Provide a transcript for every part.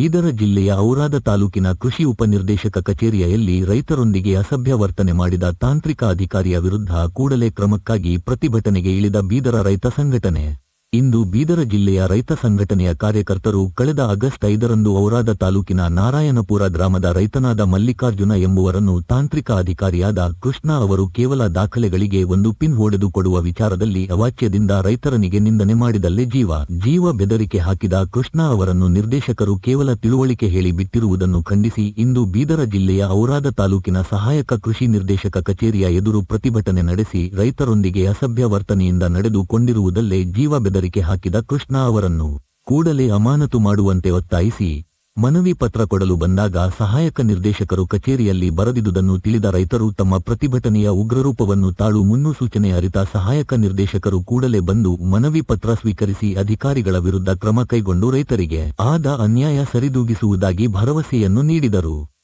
ಬೀದರ ಜಿಲ್ಲೆಯ ಔರಾದ ತಾಲೂಕಿನ ಕೃಷಿ ಉಪನಿರ್ದೇಶಕ ಕಚೇರಿಯಲ್ಲಿ ರೈತರೊಂದಿಗೆ ಅಸಭ್ಯ ವರ್ತನೆ ಮಾಡಿದ ತಾಂತ್ರಿಕ ಅಧಿಕಾರಿಯ ವಿರುದ್ಧ ಕೂಡಲೇ ಕ್ರಮಕ್ಕಾಗಿ ಪ್ರತಿಭಟನೆಗೆ ಇಳಿದ ಬೀದರ ರೈತ ಸಂಘಟನೆ. ಇಂದು ಬೀದರ ಜಿಲ್ಲೆಯ ರೈತ ಸಂಘಟನೆಯ ಕಾರ್ಯಕರ್ತರು ಕಳೆದ ಆಗಸ್ಟ್ ಐದರಂದು ಔರಾದ ತಾಲೂಕಿನ ನಾರಾಯಣಪುರ ಗ್ರಾಮದ ರೈತನಾದ ಮಲ್ಲಿಕಾರ್ಜುನ ಎಂಬುವರನ್ನು ತಾಂತ್ರಿಕ ಅಧಿಕಾರಿಯಾದ ಕೃಷ್ಣ ಅವರು ಕೇವಲ ದಾಖಲೆಗಳಿಗೆ ಒಂದು ಪಿನ್ ಹೊಡೆದು ಕೊಡುವ ವಿಚಾರದಲ್ಲಿ ಅವಾಚ್ಯದಿಂದ ರೈತರನಿಗೆ ನಿಂದನೆ ಮಾಡಿದಲ್ಲೇ ಜೀವ. ಜೀವ ಬೆದರಿಕೆ ಹಾಕಿದ ಕೃಷ್ಣ ಅವರನ್ನು ನಿರ್ದೇಶಕರು ಕೇವಲ ತಿಳುವಳಿಕೆ ಹೇಳಿ ಬಿಟ್ಟಿರುವುದನ್ನು ಖಂಡಿಸಿ ಇಂದು ಬೀದರ ಜಿಲ್ಲೆಯ ಔರಾದ ತಾಲೂಕಿನ ಸಹಾಯಕ ಕೃಷಿ ನಿರ್ದೇಶಕ ಕಚೇರಿಯ ಎದುರು ಪ್ರತಿಭಟನೆ ನಡೆಸಿ ರೈತರೊಂದಿಗೆ ಅಸಭ್ಯ ವರ್ತನೆಯಿಂದ ನಡೆದುಕೊಂಡಿರುವುದಲ್ಲೇ ಜೀವ ಬೆದರಿಕೆ ಹಾಕಿದ ಕೃಷ್ಣ ಅವರನ್ನು ಕೂಡಲೇ ಅಮಾನತು ಮಾಡುವಂತೆ ಒತ್ತಾಯಿಸಿ ಮನವಿ ಪತ್ರ ಕೊಡಲು ಬಂದಾಗ ಸಹಾಯಕ ನಿರ್ದೇಶಕರು ಕಚೇರಿಯಲ್ಲಿ ಬರೆದಿದುದನ್ನು ತಿಳಿದ ರೈತರು ತಮ್ಮ ಪ್ರತಿಭಟನೆಯ ಉಗ್ರರೂಪವನ್ನು ತಾಳು ಮುನ್ನುಸೂಚನೆ ಅರಿತ ಸಹಾಯಕ ನಿರ್ದೇಶಕರು ಕೂಡಲೇ ಬಂದು ಮನವಿ ಪತ್ರ ಸ್ವೀಕರಿಸಿ ಅಧಿಕಾರಿಗಳ ವಿರುದ್ಧ ಕ್ರಮ ಕೈಗೊಂಡು ರೈತರಿಗೆ ಆದ ಅನ್ಯಾಯ ಸರಿದೂಗಿಸುವುದಾಗಿ ಭರವಸೆಯನ್ನು ನೀಡಿದರು.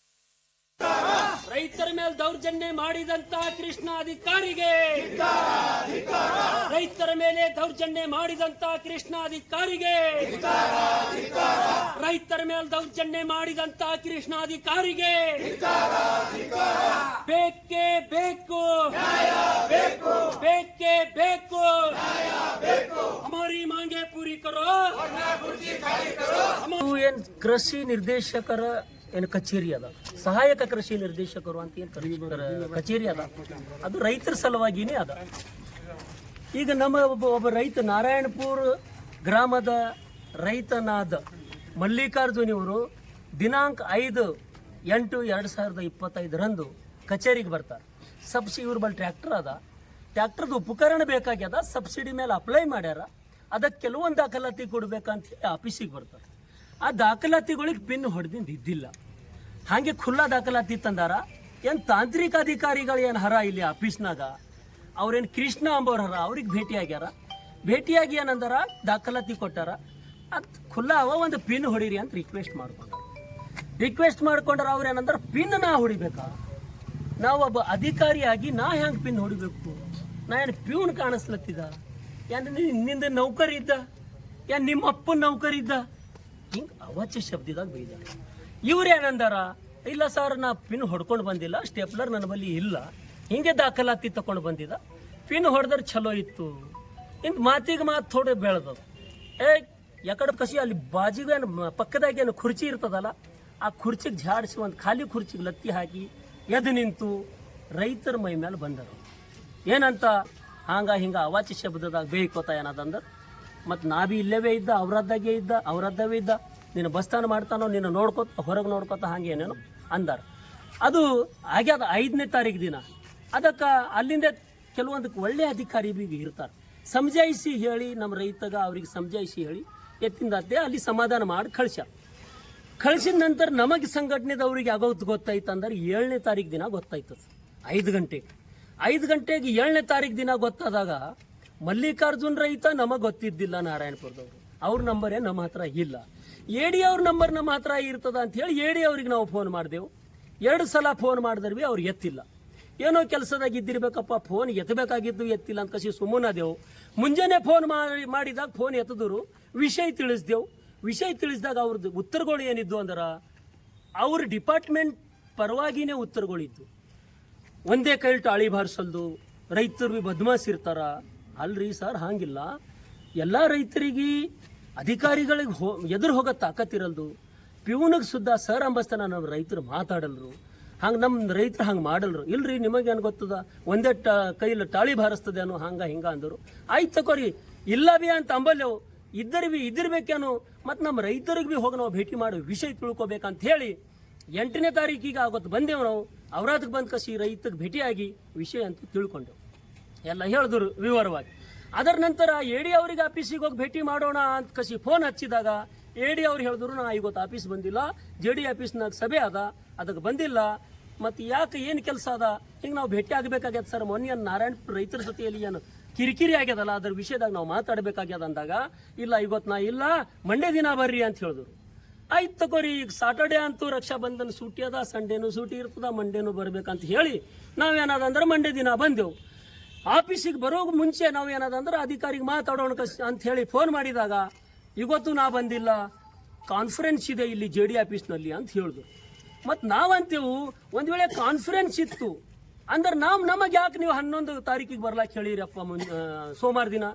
ಮಾಡಿದಂತ ಕೃಷ್ಣ ಅಧಿಕಾರಿಗೆ ರೈತರ ಮೇಲೆ ದೌರ್ಜನ್ಯ ಮಾಡಿದಂತ ಕೃಷ್ಣ ಅಧಿಕಾರಿಗೆ ರೈತರ ಮೇಲೆ ದೌರ್ಜನ್ಯ ಮಾಡಿದಂತ ಕೃಷ್ಣ ಅಧಿಕಾರಿಗೆ ಬೇಕೇ ಬೇಕು. ಬೇಕೇ ಬೇಕು. ಅಮರಿ ಮಾಂಗೆ ಪೂರಿ ಕರೋ. ಏನ್ ಕೃಷಿ ನಿರ್ದೇಶಕರ ಏನು ಕಚೇರಿ ಅದ? ಸಹಾಯಕ ಕೃಷಿ ನಿರ್ದೇಶಕರು ಅಂತ ಏನು ಕಚೇರಿ ಅದ? ಅದು ರೈತರ ಸಲುವಾಗಿನೇ ಅದ. ಈಗ ನಮ್ಮ ಒಬ್ಬ ಒಬ್ಬ ರೈತ ನಾರಾಯಣಪುರ ಗ್ರಾಮದ ರೈತನಾದ ಮಲ್ಲಿಕಾರ್ಜುನ್ ಇವರು ದಿನಾಂಕ ಐದು ಎಂಟು ಎರಡು ಸಾವಿರದ ಇಪ್ಪತ್ತೈದರಂದು ಕಚೇರಿಗೆ ಬರ್ತಾರೆ. ಸಬ್ಸಿ ಇವ್ರ ಬಳಿ ಟ್ರ್ಯಾಕ್ಟರ್ ಅದ. ಟ್ರ್ಯಾಕ್ಟರ್ದು ಉಪಕರಣ ಬೇಕಾಗ್ಯದ, ಸಬ್ಸಿಡಿ ಮೇಲೆ ಅಪ್ಲೈ ಮಾಡ್ಯಾರ. ಅದಕ್ಕೆ ಕೆಲವೊಂದು ದಾಖಲಾತಿ ಕೊಡ್ಬೇಕಂತ ಹೇಳಿ ಆಫೀಸಿಗೆ ಬರ್ತಾರೆ. ಆ ದಾಖಲಾತಿಗಳಿಗೆ ಪಿನ್ ಹೊಡೆದಿಂದ ಇದ್ದಿಲ್ಲ. ಹಾಗೆ ಖುಲ್ಲಾ ದಾಖಲಾತಿ ತಂದಾರ. ಏನು ತಾಂತ್ರಿಕ ಅಧಿಕಾರಿಗಳು ಏನು ಹರ ಇಲ್ಲಿ ಆಫೀಸ್ನಾಗ? ಅವ್ರೇನು ಕೃಷ್ಣ ಅಂಬೋರ್ ಹರ, ಅವ್ರಿಗೆ ಭೇಟಿ ಆಗ್ಯಾರ ಭೇಟಿಯಾಗಿ ಏನಂದಾರ? ದಾಖಲಾತಿ ಕೊಟ್ಟಾರ. ಅದು ಖುಲ್ಲಾ ಅವ ಒಂದು ಪಿನ್ ಹೊಡೀರಿ ಅಂತ ರಿಕ್ವೆಸ್ಟ್ ಮಾಡ್ಕೊಂಡ್ರು. ರಿಕ್ವೆಸ್ಟ್ ಮಾಡ್ಕೊಂಡ್ರೆ ಅವ್ರು ಏನಂದ್ರೆ? ಪಿನ್ ನಾ ಹೊಡಿಬೇಕಾ? ನಾವು ಒಬ್ಬ ಅಧಿಕಾರಿಯಾಗಿ ನಾ ಹೆಂಗೆ ಪಿನ್ ಹೊಡಿಬೇಕು? ನಾ ಏನು ಪ್ಯೂನ್ ಕಾಣಿಸ್ಲತ್ತಿದ? ಏನು ನಿಂದ ನೌಕರಿ ಇದ್ದ ಏನು ನಿಮ್ಮ ಅಪ್ಪನ ನೌಕರಿ ಇದ್ದ ಹಿಂಗೆ ಅವಚ ಶಬ್ದದಾಗ ಬೈದಾರ. ಇವ್ರು ಏನಂದಾರ, ಇಲ್ಲ ಸರ್, ನಾ ಪಿನ್ ಹೊಡ್ಕೊಂಡು ಬಂದಿಲ್ಲ, ಸ್ಟೇಪ್ಲರ್ ನನ್ನ ಬಳಿ ಇಲ್ಲ. ಹಿಂಗೆ ದಾಖಲಾತಿ ತಕೊಂಡು ಬಂದಿದ್ದ ಪಿನ್ ಹೊಡೆದ್ರೆ ಚಲೋ ಇತ್ತು. ಇಂದ ಮಾತಿಗೆ ಮಾತು ಥೋಡೆ ಬೆಳೆದದು. ಏ, ಯಾಕಡೆ ಕಸಿ ಅಲ್ಲಿ ಬಾಜಿಗೇನು ಪಕ್ಕದಾಗೇನು ಕುರ್ಚಿ ಇರ್ತದಲ್ಲ, ಆ ಕುರ್ಚಿಗೆ ಝಾಡಿಸಿ ಒಂದು ಖಾಲಿ ಕುರ್ಚಿಗೆ ಲತ್ತಿ ಹಾಕಿ ಎದ್ದು ನಿಂತು ರೈತರ ಮೈ ಮೇಲೆ ಬಂದರು. ಏನಂತ, ಹಾಂಗ ಹಿಂಗ ಅವಾಚಿ ಶಬ್ದದಾಗ ಬೇಯ್ಕೋತ ಏನದಂದ್ರೆ ಮತ್ತು ನಾ ಬಿ ಇಲ್ಲವೇ ಇದ್ದ, ಅವರದ್ದಾಗೆ ಇದ್ದ, ಅವರದ್ದವೇ ಇದ್ದ. ನೀನು ಬಸ್ತಾನ ಮಾಡ್ತಾನೋ ನೀನು ನೋಡ್ಕೋತ ಹೊರಗೆ ನೋಡ್ಕೋತ ಹಾಗೆ ಏನೇನೋ ಅಂದಾರ. ಅದು ಆಗ್ಯದ ಐದನೇ ತಾರೀಕು ದಿನ. ಅದಕ್ಕೆ ಅಲ್ಲಿಂದ ಕೆಲವೊಂದು ಒಳ್ಳೆ ಅಧಿಕಾರಿ ಬಿ ಇರ್ತಾರೆ. ಸಮಜಾಯಿಸಿ ಹೇಳಿ ನಮ್ಮ ರೈತಗ ಅವ್ರಿಗೆ ಸಮಜಾಯಿಸಿ ಹೇಳಿ ಎತ್ತಿಂದತ್ತೆ ಅಲ್ಲಿ ಸಮಾಧಾನ ಮಾಡಿ ಕಳಿಸ ಕಳಿಸಿದ ನಂತರ ನಮಗೆ ಸಂಘಟನೆದವ್ರಿಗೆ ಆಗೋದು ಗೊತ್ತಾಯ್ತು ಅಂದ್ರೆ ಏಳನೇ ತಾರೀಕು ದಿನ ಗೊತ್ತಾಯ್ತದ. ಐದು ಗಂಟೆಗೆ. ಐದು ಗಂಟೆಗೆ ಏಳನೇ ತಾರೀಕು ದಿನ ಗೊತ್ತಾದಾಗ ಮಲ್ಲಿಕಾರ್ಜುನ್ ರೈತ ನಮಗೆ ಗೊತ್ತಿದ್ದಿಲ್ಲ ನಾರಾಯಣಪುರದವರು. ಅವ್ರ ನಂಬರೇ ನಮ್ಮ ಹತ್ರ ಇಲ್ಲ. ಎಡಿ ಅವ್ರ ನಂಬರ್ ನಮ್ಮ ಹತ್ರ ಇರ್ತದ ಅಂತ ಹೇಳಿ ಎಡಿ ಅವ್ರಿಗೆ ನಾವು ಫೋನ್ ಮಾಡಿದೆವು. ಎರಡು ಸಲ ಫೋನ್ ಮಾಡಿದ್ರಿ ಅವ್ರು ಎತ್ತಿಲ್ಲ. ಏನೋ ಕೆಲಸದಾಗ ಇದ್ದಿರ್ಬೇಕಪ್ಪ ಫೋನ್ ಎತ್ತಬೇಕಾಗಿದ್ದು ಎತ್ತಿಲ್ಲ ಅಂತ ಕಸಿ ಸುಮ್ಮನಾದೆವು. ಮುಂಜಾನೆ ಫೋನ್ ಮಾಡಿ, ಮಾಡಿದಾಗ ಫೋನ್ ಎತ್ತಿದ್ರು. ವಿಷಯ ತಿಳಿಸ್ದೆವು. ವಿಷಯ ತಿಳಿಸಿದಾಗ ಅವ್ರದ್ದು ಉತ್ತರಗಳು ಏನಿದ್ದು ಅಂದ್ರೆ, ಅವ್ರ ಡಿಪಾರ್ಟ್ಮೆಂಟ್ ಪರವಾಗಿನೇ ಉತ್ತರಗಳಿದ್ದು ಒಂದೇ ಕೈಲಿ ಅಳಿ ಬಾರಿಸಲ್ದು, ರೈತರು ಬಿ ಬದ್ಮಾಸ್ ಇರ್ತಾರ. ಅಲ್ರಿ ಸರ್, ಹಾಗಿಲ್ಲ. ಎಲ್ಲ ರೈತರಿಗೆ ಅಧಿಕಾರಿಗಳಿಗೆ ಹೋ ಎದುರು ಹೋಗೋ ತಾಕತ್ತಿರಲ್ದು ಪ್ಯೂನಿಗೆ ಸುದ್ದ ಸರ್ ಅಂಬಸ್ತನ ನಮ್ಮ ರೈತರು ಮಾತಾಡಲ್ರು. ಹಂಗೆ ನಮ್ಮ ರೈತರು ಹಂಗೆ ಮಾಡಲ್ರು. ಇಲ್ರಿ ನಿಮಗೇನು ಗೊತ್ತದ? ಒಂದೇ ಟ ಕೈಲಿ ತಾಳಿ ಬಾರಿಸ್ತದೆ ಅನ್ನೋ ಹಂಗ ಹಿಂಗ ಅಂದರು. ಆಯ್ತು ತಗೋರಿ ಇಲ್ಲ ಬಿ ಅಂತ ಅಂಬಲ್ಯವು ಇದ್ದರು ಬಿ ಇದ್ದಿರ್ಬೇಕೇನು ಮತ್ತು ನಮ್ಮ ರೈತರಿಗೆ ಭೀ ಹೋಗಿ ನಾವು ಭೇಟಿ ಮಾಡಿ ವಿಷಯ ತಿಳ್ಕೊಬೇಕಂತ ಹೇಳಿ ಎಂಟನೇ ತಾರೀಕಿಗೆ ಆವತ್ತು ಬಂದೆವು ನಾವು. ಅವರಾದಕ್ಕೆ ಬಂದು ಕಸಿ ರೈತಕ್ಕೆ ಭೇಟಿಯಾಗಿ ವಿಷಯ ಅಂತ ತಿಳ್ಕೊಂಡೆವು. ಎಲ್ಲ ಹೇಳಿದ್ರು ವಿವರವಾಗಿ. ಅದರ ನಂತರ ಎ ಡಿ ಅವ್ರಿಗೆ ಆಫೀಸಿಗೆ ಹೋಗಿ ಭೇಟಿ ಮಾಡೋಣ ಅಂತ ಕಸಿ ಫೋನ್ ಹಚ್ಚಿದಾಗ ಎ ಡಿ ಅವ್ರು ಹೇಳಿದ್ರು, ನಾ ಇವತ್ತು ಆಫೀಸ್ ಬಂದಿಲ್ಲ, ಜೆ ಡಿ ಆಫೀಸ್ನಾಗ ಸಭೆ ಅದ, ಅದಕ್ಕೆ ಬಂದಿಲ್ಲ. ಮತ್ತು ಯಾಕೆ ಏನು ಕೆಲಸ ಅದ? ಹಿಂಗೆ ನಾವು ಭೇಟಿ ಆಗಬೇಕಾಗ್ಯದ ಸರ್, ಮೊನ್ನೆ ನಾರಾಯಣಪುರ ರೈತರ ಜೊತೆಯಲ್ಲಿ ಏನು ಕಿರಿಕಿರಿ ಆಗ್ಯದಲ್ಲ, ಅದ್ರ ವಿಷಯದಾಗ ನಾವು ಮಾತಾಡಬೇಕಾಗ್ಯದ ಅಂದಾಗ, ಇಲ್ಲ, ಇವತ್ತು ನಾ ಇಲ್ಲ ಮಂಡೇ ದಿನ ಬರ್ರಿ ಅಂತ ಹೇಳಿದ್ರು. ಆಯ್ತು ತಗೋರಿ, ಈಗ ಸಾಟರ್ಡೆ ಅಂತೂ ರಕ್ಷಾ ಬಂಧನ ಸೂಟಿ ಅದ ಸಂಡೇನೂ ಸೂಟಿ ಇರ್ತದ ಮಂಡೇನೂ ಬರ್ಬೇಕಂತ ಹೇಳಿ ನಾವೇನಾದ ಅಂದ್ರೆ ಮಂಡೇ ದಿನ ಬಂದೆವು. ಆಫೀಸಿಗೆ ಬರೋ ಮುಂಚೆ ನಾವು ಅಂದ್ರೆ ಅಧಿಕಾರಿಗೆ ಮಾತಾಡೋಣ ಅಂತ ಹೇಳಿ ಫೋನ್ ಮಾಡಿದಾಗ, ಇವತ್ತು ನಾ ಬಂದಿಲ್ಲ. ಕಾನ್ಫರೆನ್ಸ್ ಇದೆ ಇಲ್ಲಿ ಜೆ ಡಿ ಆಫೀಸ್ನಲ್ಲಿ ಅಂತ ಹೇಳಿದ್ರು ಮತ್ತು ನಾವಂತೇವು, ಒಂದು ವೇಳೆ ಕಾನ್ಫರೆನ್ಸ್ ಇತ್ತು, ಅಂದ್ರೆ ನಾವು ನಮಗೆ ಯಾಕೆ ನೀವು ಹನ್ನೊಂದು ತಾರೀಕಿಗೆ ಬರ್ಲಾಕ್ ಹೇಳಿರಪ್ಪ ಮುನ್ ಸೋಮವಾರ ದಿನ.